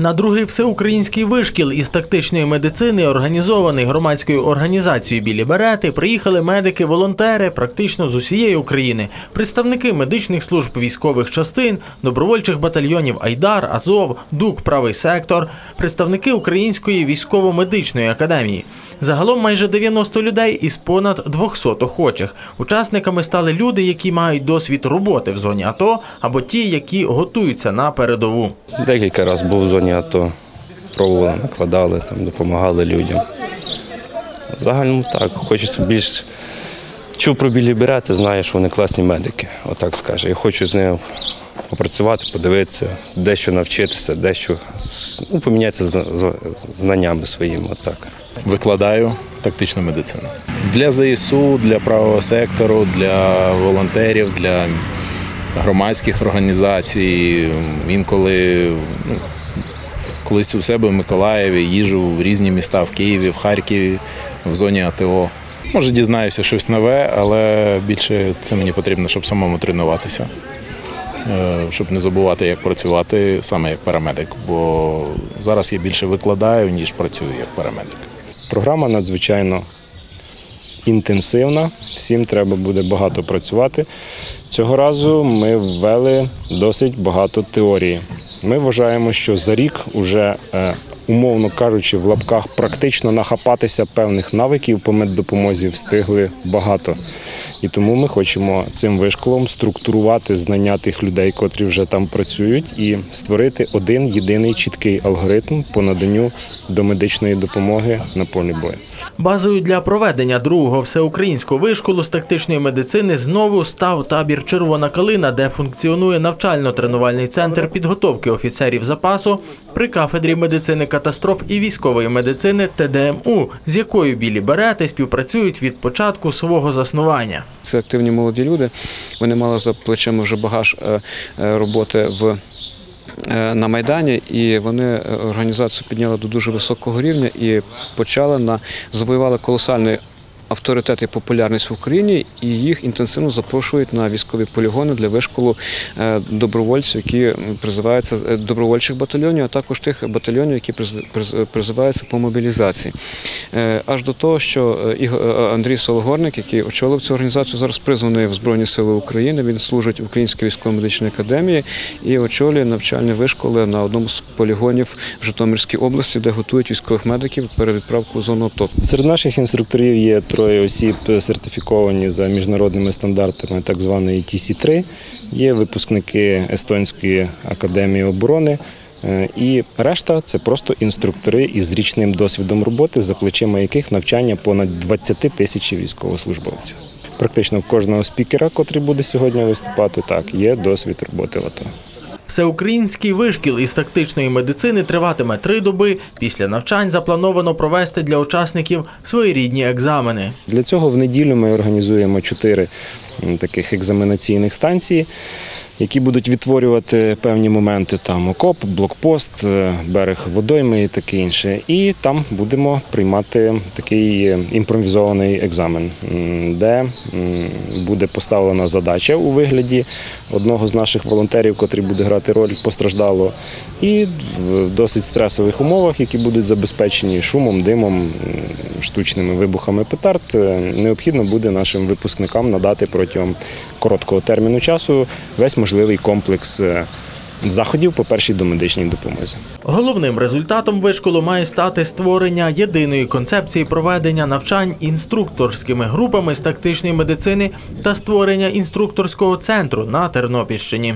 На другий всеукраїнський вишкіл із тактичної медицини, організований громадською організацією Білі Берети, приїхали медики-волонтери практично з усієї України, представники медичних служб військових частин, добровольчих батальйонів Айдар, Азов, ДУК, Правий сектор, представники Української військово-медичної академії. Загалом майже 90 людей із понад 200 охочих. Учасниками стали люди, які мають досвід роботи в зоні АТО або ті, які готуються на передову. Декілька разів був в зоні АТО, пробували, накладали, там, допомагали людям. В так, хочеться більш чув про білі берети, знаю, що вони класні медики, отак скаже. Я хочу з ними попрацювати, подивитися, дещо навчитися, дещо ну, помінятися знаннями своїми. Отак. викладаю тактичну медицину. Для ЗСУ, для правого сектору, для волонтерів, для громадських організацій. Інколи ну, колись у себе в Миколаєві їжу в різні міста в Києві, в Харкові, в зоні АТО. Може, дізнаюся щось нове, але більше це мені потрібно, щоб самому тренуватися, Е, щоб не забувати, як працювати саме як парамедик. Бо зараз я більше викладаю, ніж працюю як парамедик. Програма надзвичайно інтенсивна, всім треба буде багато працювати. Цього разу ми ввели досить багато теорії. Ми вважаємо, що за рік уже, е, умовно кажучи, в лапках практично нахапатися певних навиків по меддопомозі встигли багато. І тому ми хочемо цим вишколом структурувати знання тих людей, котрі вже там працюють, і створити один єдиний чіткий алгоритм по наданню домедичної допомоги на полі бою. Базою для проведення другого всеукраїнського вишколу з тактичної медицини знову став табір Червона калина, де функціонує навчально-тренувальний центр підготовки офіцерів запасу при кафедрі медицини катастроф і військової медицини ТДМУ, з якою білі берети співпрацюють від початку свого заснування. Це активні молоді люди. Вони мали за плечима вже багаж е, е, роботи в. е, На Майдані і вони організацію підняли до дуже високого рівня і почали на завоювали колосальний авторитет і популярність в Україні, і їх інтенсивно запрошують на військові полігони для вишколу е, добровольців, які призиваються е, добровольчих батальйонів, а також тих батальйонів, які приз- приз- призиваються по мобілізації. Е, Аж до того, що Андрій Сологорник, який очолив цю організацію, зараз призваний в Збройні Сили України. Він служить в Українській військово-медичній академії і очолює навчальні вишколи на одному з полігонів в Житомирській області, де готують військових медиків перед відправкою в зону АТО. Серед наших інструкторів є троє осіб сертифіковані за міжнародними стандартами, так званої TC3. Є випускники Естонської академії оборони. Е, І решта це просто інструктори із річним досвідом роботи, за плечима яких навчання понад 20 тисяч військовослужбовців. Практично в кожного спікера, котрий буде сьогодні виступати, так є досвід роботи в АТО. Всеукраїнський вишкіл із тактичної медицини триватиме три доби. Після навчань заплановано провести для учасників своєрідні екзамени. Для цього в неділю ми організуємо чотири таких екзаменаційних станції, які будуть відтворювати певні моменти там окоп, блокпост, е, берег водойми і таке інше. І там будемо приймати такий е, імпровізований екзамен, де буде поставлена задача у вигляді одного з наших волонтерів, котрий буде грати роль постраждалого, і в досить стресових умовах, які будуть забезпечені шумом, димом, штучними вибухами петард, е, необхідно буде нашим випускникам надати протягом короткого терміну часу весь можливий комплекс е, заходів по першій домедичній допомозі. Головним результатом вишколу має стати створення єдиної концепції проведення навчань інструкторськими групами з тактичної медицини та створення інструкторського центру на Тернопільщині.